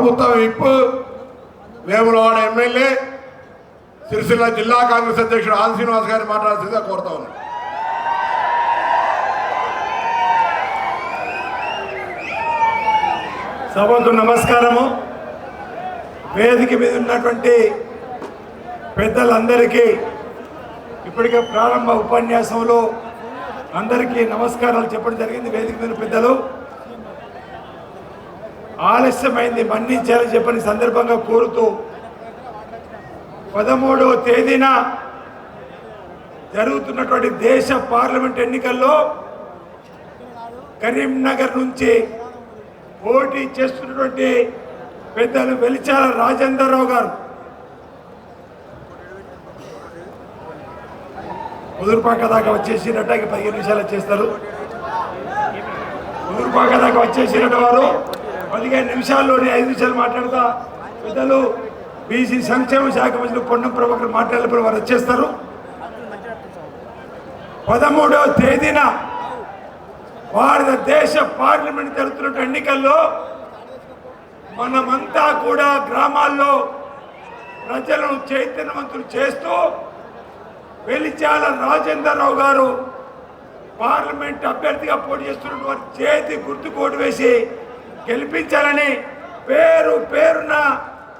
ప్రభుత్వ whip Vemulawada MLA Sircilla జిల్లా కాంగ్రెస్ అధ్యక్షుడు ఆది శ్రీనివాస్ గారిని మాట్లాడాల్సిందిగా కోరుతా ఉన్నాను సభకు నమస్కారము. వేదిక మీద ఉన్నటువంటి పెద్దలందరికీ ఇప్పటికే ప్రారంభ ఉపన్యాసంలో అందరికీ నమస్కారాలు చెప్పడం జరిగింది. వేదిక మీద పెద్దలు ఆలస్యమైంది. మన్నించాలని చెప్పని సందర్భంగా కోరుతూ పదమూడవ తేదీన జరుగుతున్నటువంటి దేశ పార్లమెంట్ ఎన్నికల్లో కరీంనగర్ నుంచి పోటీ చేస్తున్నటువంటి పెద్దలు వెలిచాల రాజేందర్రావు గారు. ముదురుపాక దాకా వచ్చేసినట్టు పదిహేను నిమిషాలు చేస్తారు. ముదురుపాక దాకా వచ్చేసినట్టు వారు. పదిహేను నిమిషాల్లోనే ఐదు నిమిషాలు మాట్లాడతా. పెద్దలు బీసీ సంక్షేమ శాఖ మధ్యలో పొన్నం ప్రభాకర్ మాట్లాడినప్పుడు వారు వచ్చేస్తారు. పదమూడవ తేదీన భారతదేశ పార్లమెంట్ జరుగుతున్న ఎన్నికల్లో మనమంతా కూడా గ్రామాల్లో ప్రజలను చైతన్యవంతులు చేస్తూ వెలిచాల రాజేందర్రావు గారు పార్లమెంట్ అభ్యర్థిగా పోటీ చేస్తున్న చేతి గుర్తు కోటు వేసి గెలిపించాలని పేరు పేరున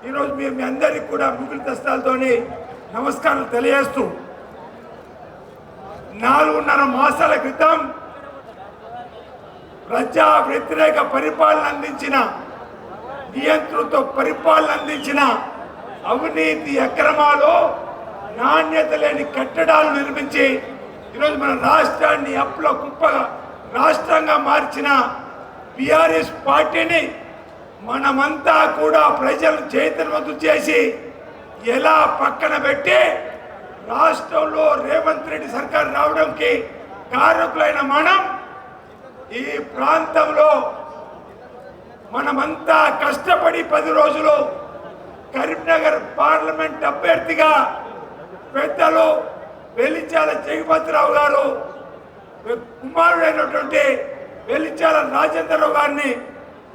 ఈరోజు మీ మీ అందరికీ కూడా మిగులు దస్తాలతోని నమస్కారం తెలియజేస్తూ నాలుగున్నర మాసాల క్రితం ప్రజా వ్యతిరేక పరిపాలన అందించిన నియంతృత్వ పరిపాలన అందించిన అవినీతి అక్రమాలు నాణ్యత లేని కట్టడాలు నిర్మించి ఈరోజు మన రాష్ట్రాన్ని అప్పుల కుప్పగా రాష్ట్రంగా మార్చిన బీఆర్ఎస్ పార్టీని మనమంతా కూడా ప్రజలు చైతన్యవంతం చేసి ఎలా పక్కన పెట్టి రాష్ట్రంలో రేవంత్ రెడ్డి సర్కార్ రావడానికి కారకులైన మనం ఈ ప్రాంతంలో మనమంతా కష్టపడి పది రోజులు కరీంనగర్ పార్లమెంట్ అభ్యర్థిగా పెద్దలు వెలిచాల జగపతిరావు గారు కుమారుడైనటువంటి వెలిచాల రాజేంద్రరావు గారిని.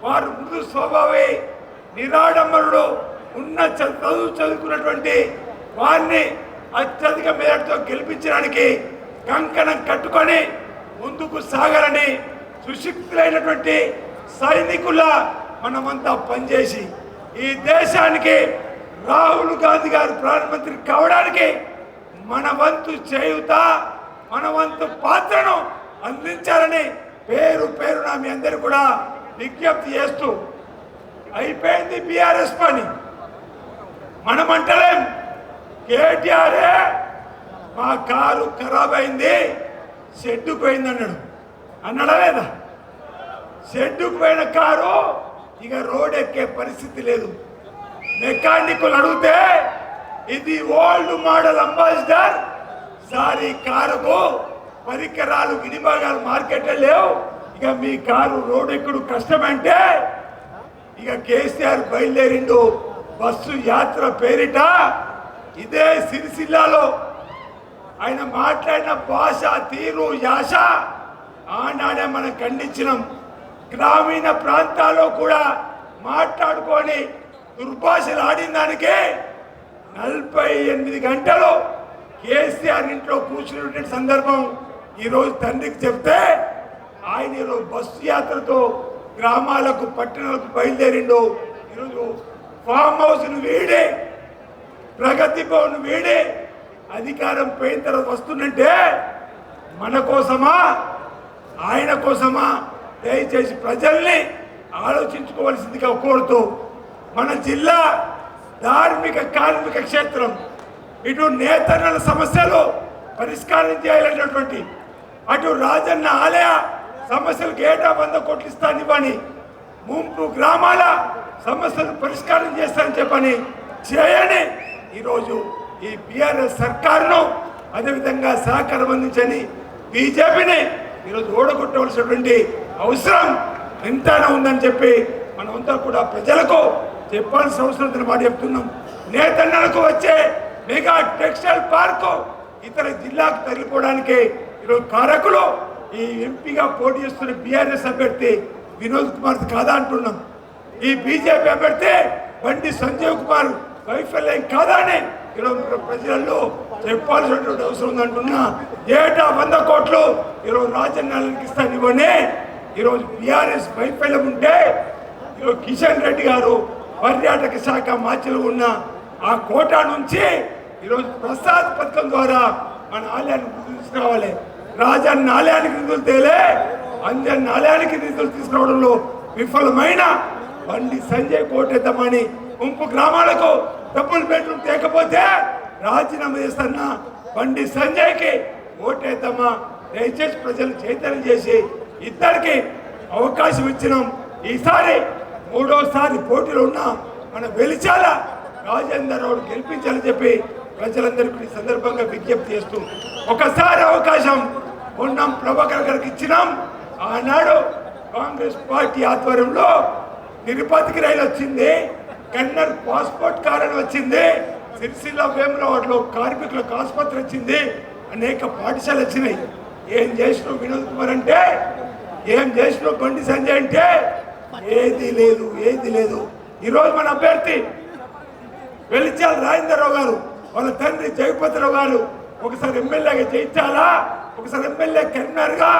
వారు మృదు స్వభావి నిరాడంబరుడు ఉన్న చ- చదువు చదువుకున్నటువంటి వారిని అత్యధిక మేరతో గెలిపించడానికి కంకణం కట్టుకొని ముందుకు సాగాలని సుశిక్తులైనటువంటి సైనికుల మనమంతా పనిచేసి ఈ దేశానికి రాహుల్ గాంధీ గారు ప్రధానమంత్రి కావడానికి మన వంతు చేయుత మన వంతు పాత్రను అందించాలని పేరు పేరున మీ అందరు కూడా విజ్ఞప్తి చేస్తూ అయిపోయింది బీఆర్ఎస్ పని. మనం అంటలేం. కేటీఆరే మా కారు ఖరాబ్ అయింది షెడ్డుకు పోయింది అన్నాడు. అన్నాడా లేదా షెడ్డుకు పోయిన కారు ఇక రోడ్ ఎక్కే పరిస్థితి లేదు. మెకానికులు అడిగితే ఇది ఓల్డ్ మోడల్ అంబాసిడర్ సారీ కారుకు పరికరాలు వినియోగాలు మార్కెట్ లేవు. ఇక మీ కారు రోడ్ ఎక్కుడు కష్టమంటే ఇక కేసీఆర్ బయలుదేరిండు బస్సు యాత్ర పేరిట ఇదే సిరిసిల్లాలో. ఆయన మాట్లాడిన భాష తీరు యాస ఆనాడే మనం ఖండించినాం. గ్రామీణ ప్రాంతాల్లో కూడా మాట్లాడుకొని దుర్భాషలు ఆడిన దానికి నలభై ఎనిమిది గంటలు కేసీఆర్ ఇంట్లో కూర్చున్నటువంటి సందర్భం ఈరోజు తండ్రికి చెప్తే ఆయన ఈరోజు బస్సు యాత్రతో గ్రామాలకు పట్టణాలకు బయలుదేరిండు. ఈరోజు ఫామ్ హౌస్ను వీడి ప్రగతి భవన్ వీడి అధికారం పోయిన తర్వాత వస్తుందంటే మన కోసమా ఆయన కోసమా? దయచేసి ప్రజల్ని ఆలోచించుకోవాల్సిందిగా కోరుతూ మన జిల్లా ధార్మిక కార్మిక క్షేత్రం ఇటు నేతన్నల సమస్యలు పరిష్కారం చేయాలనేటువంటి అటు రాజన్న ఆలయ సమస్యలకు ఏటా వంద కోట్లు ఇస్తానివ్వని ముంపు గ్రామాల సమస్యలు పరిష్కారం చేస్తానని చెప్పని చేయని ఈరోజు ఈ బీఆర్ఎస్ సర్కారును అదేవిధంగా సహకారం అందించని బీజేపీని ఈరోజు ఓడగొట్టవలసినటువంటి అవసరం ఎంతైనా ఉందని చెప్పి మనమంతా కూడా ప్రజలకు చెప్పాల్సిన అవసరం ఉందని మాట చెప్తున్నాం. నేతన్నలకు వచ్చే మెగా టెక్స్టైల్ పార్కు ఇతర జిల్లాకు తరలిపోవడానికి ఈరోజు కారకులు ఈ ఎంపీగా పోటీ చేస్తున్న బీఆర్ఎస్ అభ్యర్థి వినోద్ కుమార్ కాదా అంటున్నాం. ఈ బీజేపీ అభ్యర్థి బండి సంజయ్ కుమార్ వైఫల్యం కాదా అని ఈరోజు ప్రజలలో చెప్పాల్సినటువంటి అవసరం ఉందంటున్నా ఏటా వంద కోట్లు ఈరోజు రాజన్నాళ్ళకి ఇస్తాను ఇవ్వని ఈరోజు బీఆర్ఎస్ వైఫల్యం ఉంటే ఈరోజు కిషన్ రెడ్డి గారు పర్యాటక శాఖ మాచిలో ఉన్న ఆ కోటా నుంచి ఈరోజు ప్రసాద్ పథకం ద్వారా మన ఆలయాన్ని నిధులు తీసుకురావాలి. రాజాన్ని ఆలయానికి నిధులు తేలే అంజన్ ఆలయానికి నిధులు తీసుకురావడంలో విఫలమైన బండి సంజయ్ కోటెద్దామని ముంపు గ్రామాలకు డబ్బులు బెడ్రూమ్ తేకపోతే రాజీనామా చేస్తున్న బండి సంజయ్కి ఓటేద్దామా? దయచేసి ప్రజలు చైతన్యం చేసి ఇద్దరికి అవకాశం ఇచ్చినాం. ఈసారి మూడోసారి పోటీలో ఉన్న. మన వెలిచాల రాజేందర్ రావు గెలిపించాలని చెప్పి ప్రజలందరికీ ఈ సందర్భంగా విజ్ఞప్తి చేస్తూ ఒకసారి అవకాశం ఉన్నాం ప్రభాకర్ గారికి ఇచ్చినాం. ఆనాడు కాంగ్రెస్ పార్టీ ఆధ్వర్యంలో తిరుపతికి రైలు వచ్చింది. కన్నర్ పాస్పోర్ట్ కారణం వచ్చింది. సిరిసిల్ల వేమరావాడలో కార్మికులకు ఆసుపత్రి వచ్చింది. అనేక పాఠశాలలు వచ్చినాయి. ఏం చేసినావు వినోద్ కుమార్ అంటే ఏం చేసినావు బండి సంజయ్ అంటే ఏది లేదు ఏది లేదు. ఈరోజు మన అభ్యర్థి వెలిచాల రాజేంద్రరావు గారు వాళ్ళ తండ్రి జగపతిరావు గారు ఒకసారి ఎమ్మెల్యేగా జయించాలా? ఒకసారి ఎమ్మెల్యే కన్వీనర్గా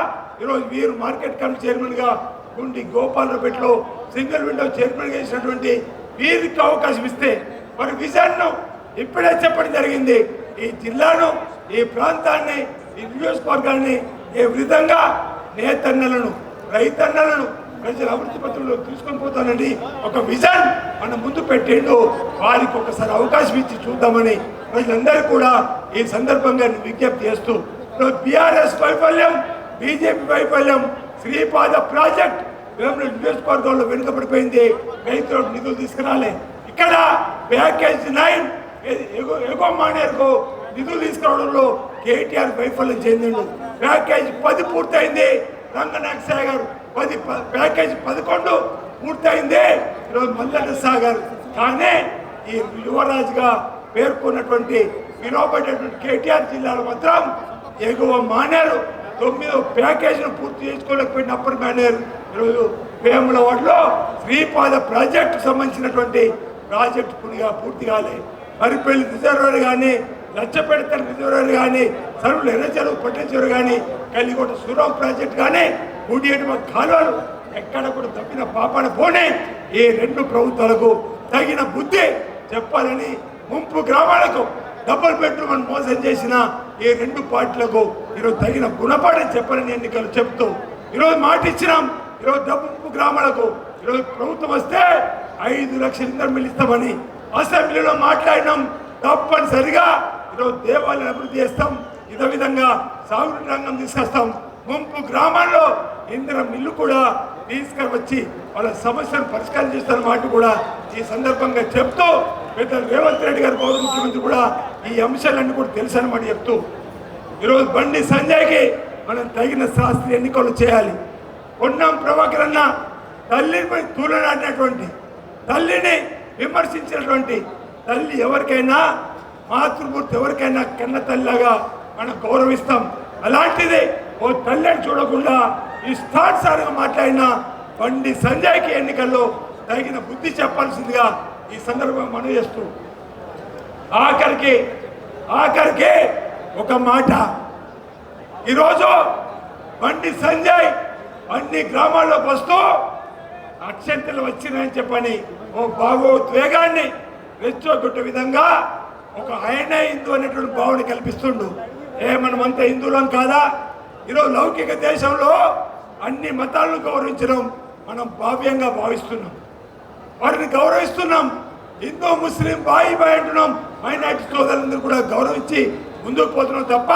ఈరోజు వీరు మార్కెట్ కమిటీ చైర్మన్గా గుండి గోపాలరావుపేటలో సింగిల్ విండో చైర్మన్గా చేసినటువంటి వీరికి అవకాశం ఇస్తే మరి విజన్ను ఇప్పుడే చెప్పడం జరిగింది. ఈ జిల్లాను ఈ ప్రాంతాన్ని ఈ నియోజకవర్గాన్ని ఏ విధంగా నేతన్నలను రైతన్నలను ప్రజల అభివృద్ధి పత్రంలో తీసుకొని పోతానండి ఒక విజన్ మన ముందు పెట్టిండు. వారికి ఒకసారి అవకాశం ఇచ్చి చూద్దామని ప్రజలందరూ కూడా ఈ సందర్భంగా నేను విజ్ఞప్తి చేస్తూ బీఆర్ఎస్ వైఫల్యం బీజేపీ వైఫల్యం శ్రీపాద ప్రాజెక్ట్ వేముల నియోజకవర్గంలో వెనుకబడిపోయింది. రైతులకు నిధులు తీసుకురాలే. ఇక్కడ ప్యాకేజ్ నైన్ ఎగో మానేరుకు నిధులు తీసుకురావడంలో కేటీఆర్ వైఫల్యం చెందిండు. ప్యాకేజ్ పది పూర్తయింది. రంగనాథ్ పది ప్యాకేజ్ పదకొండు పూర్తయింది. ఈరోజు మల్లన్న సాగర్ కానీ ఈ యువరాజుగా పేర్కొన్నటువంటి వినోబడేటువంటి కేటీఆర్ జిల్లాలో మాత్రం ఎగువ మానేరు. తొమ్మిదో ప్యాకేజీని పూర్తి చేసుకోలేకపోయిన అప్పర్ మేనేర్. ఈరోజు వేములవాడలో శ్రీపాద ప్రాజెక్టు సంబంధించినటువంటి ప్రాజెక్టు పునిగా పూర్తి కాలే. మరిపల్లి రిజర్వర్ కానీ లచ్చపేట రిజర్వర్ కానీ సరువులు ఎర్రచెరువు పట్టచెరువు కానీ కలిగొట్ట సూరం ప్రాజెక్ట్ కానీ గుడియటమ కాలువలు ఎక్కడ కూడా తప్పిన పాపన పోనే ఈ రెండు ప్రభుత్వాలకు తగిన బుద్ధి చెప్పాలని ముంపు గ్రామాలకు డబుల్ బెడ్రూమ్ అని మోసం చేసిన ఈ రెండు పార్టీలకు ఈరోజు తగిన గుణపాఠం చెప్పని ఎన్నికలు చెప్తూ ఈరోజు మాట ఇచ్చినాం ఈరోజు డబ్బు గ్రామాలకు ఈరోజు ప్రభుత్వం వస్తే ఐదు లక్షల ఇంధనం ఇస్తామని అసెంబ్లీలో మాట్లాడినాం. తప్పనిసరిగా ఈరోజు దేవాలయం అభివృద్ధి చేస్తాం. ఇదే విధంగా సాగునీటి రంగం తీసుకొస్తాం. ముంపు గ్రామాల్లో ఇందిరం ఇల్లు కూడా తీసుకువచ్చి వాళ్ళ సమస్యను పరిష్కారం చేస్తున్న మాట కూడా ఈ సందర్భంగా చెప్తూ పెద్ద రేవంత్ రెడ్డి గారు గౌరవ ముఖ్యమంత్రి కూడా ఈ అంశాలన్నీ కూడా తెలుసు మనం చెప్తూ. ఈరోజు బండి సంజయ్కి మనం తగిన శాస్త్రి ఎన్నికలు చేయాలి. పొన్నం ప్రభాకర్ అన్న తల్లిపై తూలనాడినటువంటి తల్లిని విమర్శించినటువంటి తల్లి ఎవరికైనా మాతృమూర్తి ఎవరికైనా కన్న తల్లిలాగా మనం గౌరవిస్తాం. అలాంటిది ఓ తల్లిని చూడకుండా ఇష్టానుసారంగా మాట్లాడిన బండి సంజయ్కి ఎన్నికల్లో తగిన బుద్ధి చెప్పాల్సిందిగా ఈ సందర్భంగా మనం చేస్తూ ఆఖరికి ఆఖరికి ఒక మాట. ఈరోజు బండి సంజయ్ అన్ని గ్రామాల్లోకి వస్తూ అక్షంతలు వచ్చినాయని చెప్పని ఓ భావోద్వేగాన్ని రెచ్చగొట్టే విధంగా ఒక ఆయన హిందూ అనేటువంటి భావన కల్పిస్తుండు. ఏ మనమంతా హిందువులం కాదా? ఈరోజు లౌకిక దేశంలో అన్ని మతాలను గౌరవించడం మనం భావ్యంగా భావిస్తున్నాం. వారిని గౌరవిస్తున్నాం. హిందూ ముస్లిం బాయి బాయ్ అంటున్నాం. మైనార్టీ సోదరులందరూ కూడా గౌరవించి ముందుకు పోతున్నాం తప్ప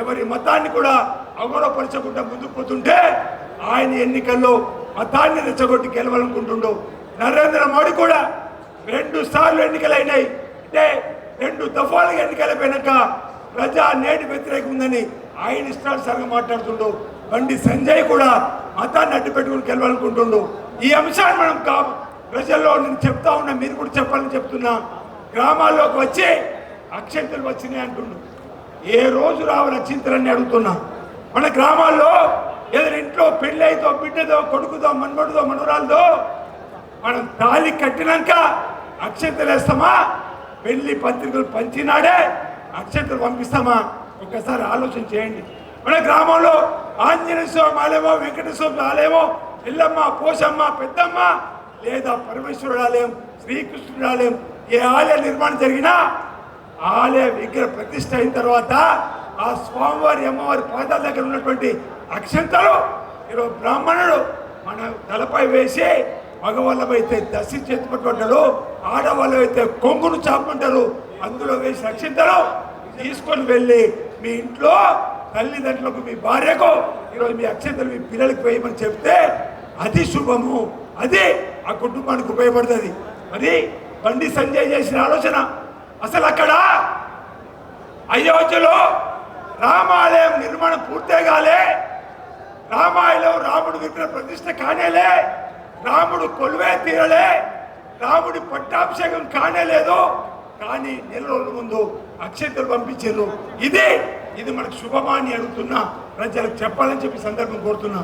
ఎవరి మతాన్ని కూడా అగౌరవపరచకుండా ముందుకు పోతుంటే ఆయన ఎన్నికల్లో మతాన్ని రెచ్చగొట్టి గెలవాలనుకుంటుండో. నరేంద్ర మోడీ కూడా రెండు సార్లు ఎన్నికలైనాయి. అంటే రెండు దఫాలుగా ఎన్నికలైపోయినాక ప్రజా నేటి వ్యతిరేకం ఉందని ఆయన ఇష్టానుసారంగా మాట్లాడుతుండు. బండి సంజయ్ కూడా మతాన్ని అడ్డు పెట్టుకుని గెలవాలనుకుంటుండో. ఈ అంశాన్ని మనం కా ప్రజల్లో నేను చెప్తా ఉన్నా మీరు కూడా చెప్పాలని చెప్తున్నా. గ్రామాల్లోకి వచ్చి అక్షంతలు వచ్చినాయి అంటుండు ఏ రోజు రావాలి అక్షింతలన్నీ అడుగుతున్నా. మన గ్రామాల్లో ఏదైనా ఇంట్లో పెళ్ళైతో బిడ్డదో కొడుకుదో మన్మడుదో మనవరాలదో మనం తాళి కట్టినాక అక్షంతలు వేస్తామా? పెళ్ళి పత్రికలు పంచినాడే అక్షంతలు పంపిస్తామా? ఒక్కసారి ఆలోచన చేయండి. మన గ్రామంలో ఆంజనేయ స్వామి ఆలయమో వెంకటేశ్వర స్వామి ఆలయమో ఎల్లమ్మ పోషమ్మ పెద్దమ్మ లేదా పరమేశ్వరుడు ఆలయం శ్రీకృష్ణుడు ఆలయం ఏ ఆలయ నిర్మాణం జరిగినా ఆలయ విగ్రహ ప్రతిష్ట అయిన తర్వాత ఆ స్వామివారి అమ్మవారి పాదాల దగ్గర ఉన్నటువంటి అక్షంతలు ఈరోజు బ్రాహ్మణుడు మన తలపై వేసి మగవాళ్ళమైతే అయితే దశి చేతుపట్టుకుంటారు ఆడవాళ్ళు అయితే కొంగును చాపుకుంటారు అందులో వేసి అక్షంతలు తీసుకొని వెళ్ళి మీ ఇంట్లో తల్లిదండ్రులకు మీ భార్యకు ఈరోజు మీ అక్షంతలు మీ పిల్లలకు వేయమని చెప్తే అది శుభము అది ఆ కుటుంబానికి ఉపయోగపడుతుంది. మరి బండి సంజయ్ చేసిన ఆలోచన అసలు అక్కడ అయోధ్యలో రామాలయం నిర్మాణం పూర్తే కాలే. రామాయణం రాముడు విగ్రహ ప్రతిష్ట కానేలే. రాముడు కొలువే తీరలే. రాముడి పట్టాభిషేకం కానేలేదు. కానీ నెల రోజుల ముందు అక్షంతలు పంపించారు. ఇది ఇది మనకు శుభమాని అడుగుతున్నా ప్రజలకు చెప్పాలని చెప్పి సందర్భం కోరుతున్నా.